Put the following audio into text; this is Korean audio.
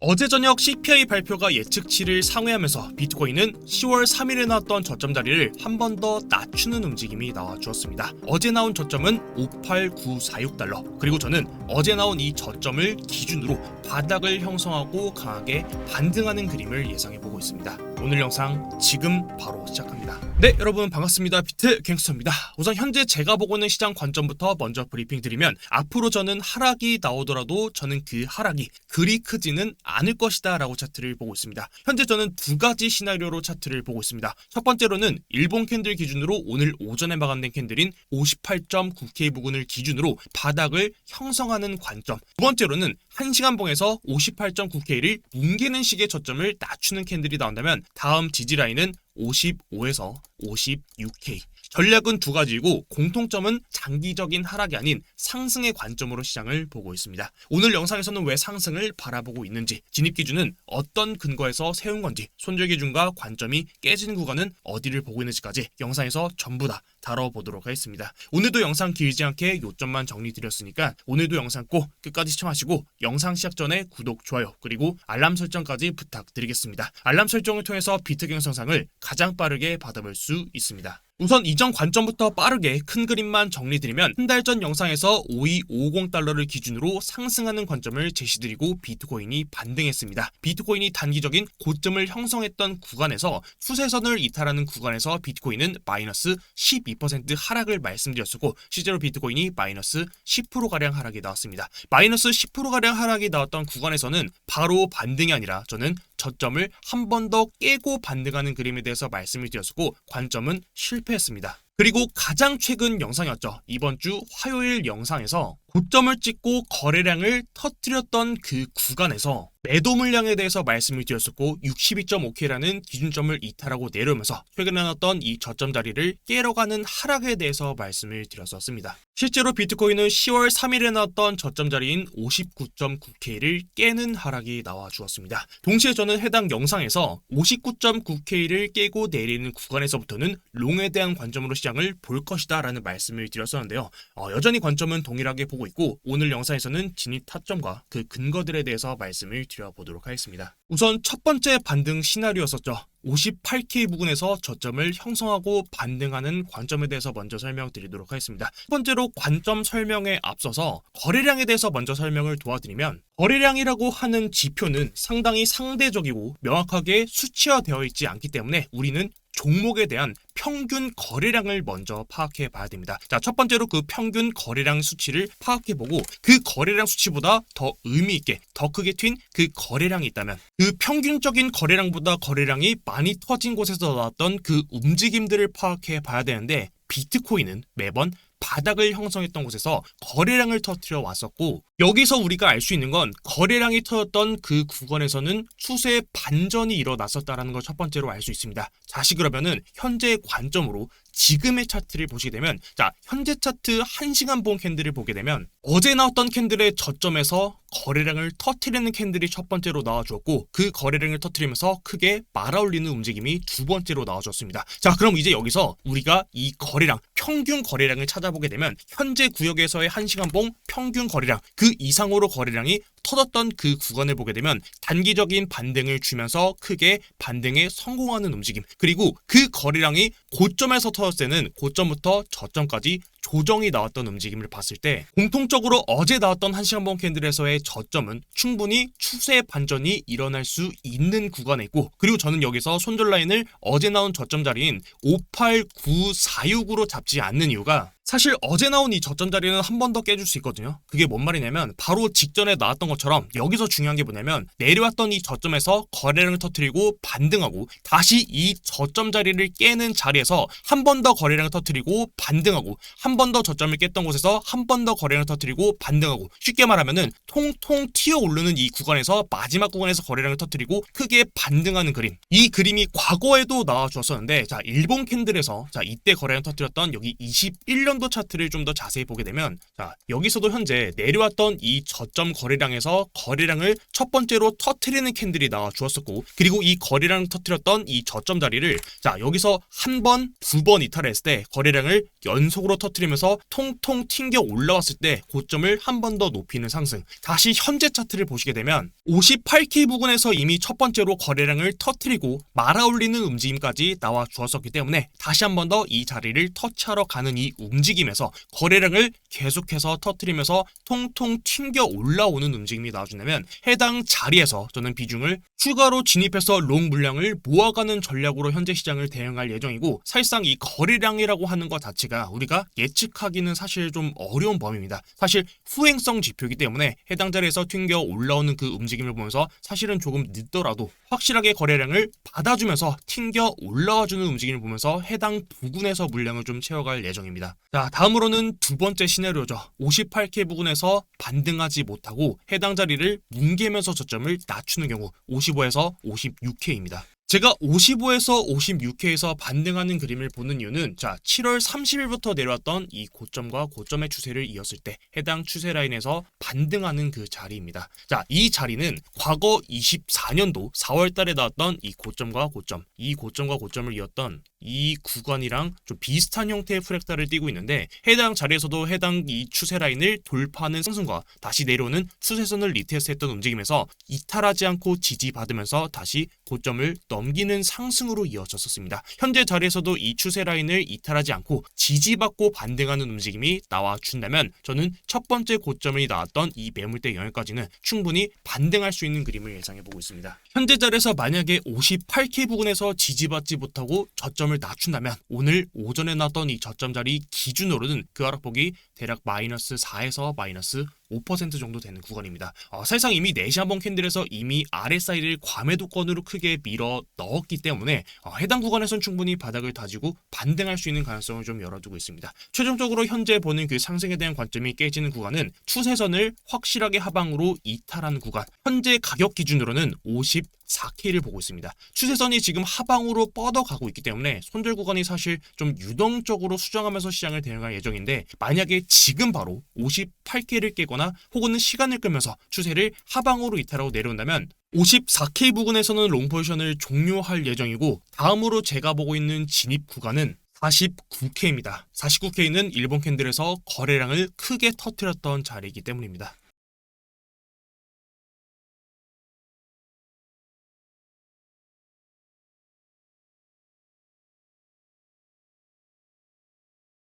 어제 저녁 CPI 발표가 예측치를 상회하면서 비트코인은 10월 3일에 나왔던 저점 자리를 한 번 더 낮추는 움직임이 나와 주었습니다. 어제 나온 저점은 58946달러. 그리고 저는 어제 나온 이 저점을 기준으로 바닥을 형성하고 강하게 반등하는 그림을 예상해 보고 있습니다. 오늘 영상 지금 바로 시작합니다. 네, 여러분 반갑습니다. 비트 갱스터입니다. 우선 현재 제가 보고 있는 시장 관점부터 먼저 브리핑 드리면 앞으로 저는 하락이 나오더라도 저는 그 하락이 그리 크지는 않을 것이다 라고 차트를 보고 있습니다. 현재 저는 두 가지 시나리오로 차트를 보고 있습니다. 첫 번째로는 일본 캔들 기준으로 오늘 오전에 마감된 캔들인 58.9K 부근을 기준으로 바닥을 형성하는 관점. 두 번째로는 1시간 봉에서 58.9K를 뭉개는 식의 저점을 낮추는 캔들이 나온다면 다음 지지라인은 55에서 56K. 전략은 두 가지이고 공통점은 장기적인 하락이 아닌 상승의 관점으로 시장을 보고 있습니다. 오늘 영상에서는 왜 상승을 바라보고 있는지, 진입 기준은 어떤 근거에서 세운 건지, 손절 기준과 관점이 깨지는 구간은 어디를 보고 있는지까지 영상에서 전부 다 다뤄보도록 하겠습니다. 오늘도 영상 길지 않게 요점만 정리드렸으니까 오늘도 영상 꼭 끝까지 시청하시고 영상 시작 전에 구독, 좋아요, 그리고 알람 설정까지 부탁드리겠습니다. 알람 설정을 통해서 비트 경 성상을 가장 빠르게 받아볼 수 있습니다. 우선 이전 관점부터 빠르게 큰 그림만 정리드리면 한 달 전 영상에서 5250달러를 기준으로 상승하는 관점을 제시드리고 비트코인이 반등했습니다. 비트코인이 단기적인 고점을 형성했던 구간에서 수세선을 이탈하는 구간에서 비트코인은 마이너스 12% 하락을 말씀드렸었고 실제로 비트코인이 마이너스 10%가량 하락이 나왔습니다. 마이너스 10%가량 하락이 나왔던 구간에서는 바로 반등이 아니라 저는 저점을 한 번 더 깨고 반등하는 그림에 대해서 말씀을 드렸었고 관점은 실패했습니다. 그리고 가장 최근 영상이었죠. 이번 주 화요일 영상에서 고점을 찍고 거래량을 터뜨렸던 그 구간에서 매도 물량에 대해서 말씀을 드렸었고 62.5K라는 기준점을 이탈하고 내려오면서 최근에 나왔던 이 저점 자리를 깨러 가는 하락에 대해서 말씀을 드렸었습니다. 실제로 비트코인은 10월 3일에 나왔던 저점 자리인 59.9K를 깨는 하락이 나와 주었습니다. 동시에 저는 해당 영상에서 59.9K를 깨고 내리는 구간에서부터는 롱에 대한 관점으로 시장을 볼 것이다 라는 말씀을 드렸었는데요. 어, 여전히 관점은 동일하게 보고 있고 오늘 영상에서는 진입 타점과 그 근거들에 대해서 말씀을 드 려보도록 하겠습니다. 우선 첫 번째 반등 시나리오였었죠. 58K 부근에서 저점을 형성하고 반등하는 관점에 대해서 먼저 설명드리도록 하겠습니다. 첫 번째로 관점 설명에 앞서서 거래량에 대해서 먼저 설명을 도와드리면 거래량이라고 하는 지표는 상당히 상대적이고 명확하게 수치화되어 있지 않기 때문에 우리는 종목에 대한 평균 거래량을 먼저 파악해 봐야 됩니다. 자, 첫 번째로 그 평균 거래량 수치를 파악해 보고 그 거래량 수치보다 더 의미 있게 더 크게 튄 그 거래량이 있다면 그 평균적인 거래량보다 거래량이 많이 터진 곳에서 나왔던 그 움직임들을 파악해 봐야 되는데 비트코인은 매번 바닥을 형성했던 곳에서 거래량을 터뜨려 왔었고 여기서 우리가 알 수 있는 건 거래량이 터졌던 그 구간에서는 추세 반전이 일어났었다라는 걸 첫 번째로 알 수 있습니다. 다시 그러면은 현재 관점으로 지금의 차트를 보시게 되면 자 현재 차트 1시간 본 캔들을 보게 되면 어제 나왔던 캔들의 저점에서 거래량을 터트리는 캔들이 첫 번째로 나와주었고 그 거래량을 터트리면서 크게 말아올리는 움직임이 두 번째로 나와줬습니다. 자 그럼 이제 여기서 우리가 이 거래량 평균 거래량을 찾아보게 되면 현재 구역에서의 1시간 봉 평균 거래량 그 이상으로 거래량이 터졌던 그 구간을 보게 되면 단기적인 반등을 주면서 크게 반등에 성공하는 움직임. 그리고 그 거래량이 고점에서 터졌을 때는 고점부터 저점까지 조정이 나왔던 움직임을 봤을 때 공통적으로 어제 나왔던 한시간 봉 캔들에서의 저점은 충분히 추세 반전이 일어날 수 있는 구간에 있고 그리고 저는 여기서 손절 라인을 어제 나온 저점 자리인 58946으로 잡지 않는 이유가 사실 어제 나온 이 저점 자리는 한 번 더 깨줄 수 있거든요. 그게 뭔 말이냐면 바로 직전에 나왔던 것처럼 여기서 중요한 게 뭐냐면 내려왔던 이 저점에서 거래량을 터트리고 반등하고 다시 이 저점 자리를 깨는 자리에서 한 번 더 거래량을 터트리고 반등하고 한번 더 저점을 깼던 곳에서 한 번 더 거래량을 터트리고 반등하고 쉽게 말하면은 통통 튀어 오르는 이 구간에서 마지막 구간에서 거래량을 터트리고 크게 반등하는 그림. 이 그림이 과거에도 나와 주었었는데 자 일본 캔들에서 자 이때 거래량 터트렸던 여기 21년 하단부 차트를 좀 더 자세히 보게 되면 자 여기서도 현재 내려왔던 이 저점 거래량에서 거래량을 첫 번째로 터트리는 캔들이 나와 주었었고 그리고 이 거래량 터트렸던 이 저점 자리를 자 여기서 한 번, 두 번 이탈했을 때 거래량을 연속으로 터트리 면서 통통 튕겨 올라왔을 때 고점을 한 번 더 높이는 상승. 다시 현재 차트를 보시게 되면 58K 부근에서 이미 첫 번째로 거래량을 터트리고 말아올리는 움직임까지 나와 주었었기 때문에 다시 한 번 더 이 자리를 터치하러 가는 이 움직임에서 거래량을 계속해서 터트리면서 통통 튕겨 올라오는 움직임이 나와준다면 해당 자리에서 저는 비중을 추가로 진입해서 롱 물량을 모아가는 전략으로 현재 시장을 대응할 예정이고 사실상 이 거래량이라고 하는 것 자체가 우리가 예측 하기는 사실 좀 어려운 범위입니다. 사실 후행성 지표이기 때문에 해당 자리에서 튕겨 올라오는 그 움직임을 보면서 사실은 조금 늦더라도 확실하게 거래량을 받아주면서 튕겨 올라와주는 움직임을 보면서 해당 부근에서 물량을 좀 채워갈 예정입니다. 자 다음으로는 두 번째 시나리오죠. 58K 부근에서 반등하지 못하고 해당 자리를 뭉개면서 저점을 낮추는 경우 55에서 56K입니다. 제가 55에서 56K에서 반등하는 그림을 보는 이유는 자 7월 30일부터 내려왔던 이 고점과 고점의 추세를 이었을 때 해당 추세 라인에서 반등하는 그 자리입니다. 자이 자리는 과거 24년도 4월달에 나왔던 이 고점과 고점, 이 고점과 고점을 이었던 이 구간이랑 좀 비슷한 형태의 프랙탈을 띄고 있는데 해당 자리에서도 해당 이 추세 라인을 돌파하는 상승과 다시 내려오는 추세선을 리테스트했던 움직임에서 이탈하지 않고 지지받으면서 다시 고점을 넘기는 상승으로 이어졌었습니다. 현재 자리에서도 이 추세 라인을 이탈하지 않고 지지받고 반등하는 움직임이 나와 준다면 저는 첫 번째 고점이 나왔던 이 매물대 영역까지는 충분히 반등할 수 있는 그림을 예상해 보고 있습니다. 현재 자리에서 만약에 58K 부근에서 지지받지 못하고 저점 을 낮춘다면 오늘 오전에 나왔던 이 저점 자리 기준으로는 그 하락폭이 대략 마이너스 4에서 마이너스 5% 정도 되는 구간입니다. 어, 사실상 이미 4시 한번 캔들에서 이미 RSI를 과매도권으로 크게 밀어 넣었기 때문에 어, 해당 구간에선 충분히 바닥을 다지고 반등할 수 있는 가능성을 좀 열어두고 있습니다. 최종적으로 현재 보는 그 상승에 대한 관점이 깨지는 구간은 추세선을 확실하게 하방으로 이탈한 구간. 현재 가격 기준으로는 50 4K를 보고 있습니다. 추세선이 지금 하방으로 뻗어가고 있기 때문에 손절 구간이 사실 좀 유동적으로 수정하면서 시장을 대응할 예정인데 만약에 지금 바로 58K를 깨거나 혹은 시간을 끌면서 추세를 하방으로 이탈하고 내려온다면 54K 부근에서는 롱 포지션을 종료할 예정이고 다음으로 제가 보고 있는 진입 구간은 49K입니다. 49K는 일본 캔들에서 거래량을 크게 터뜨렸던 자리이기 때문입니다.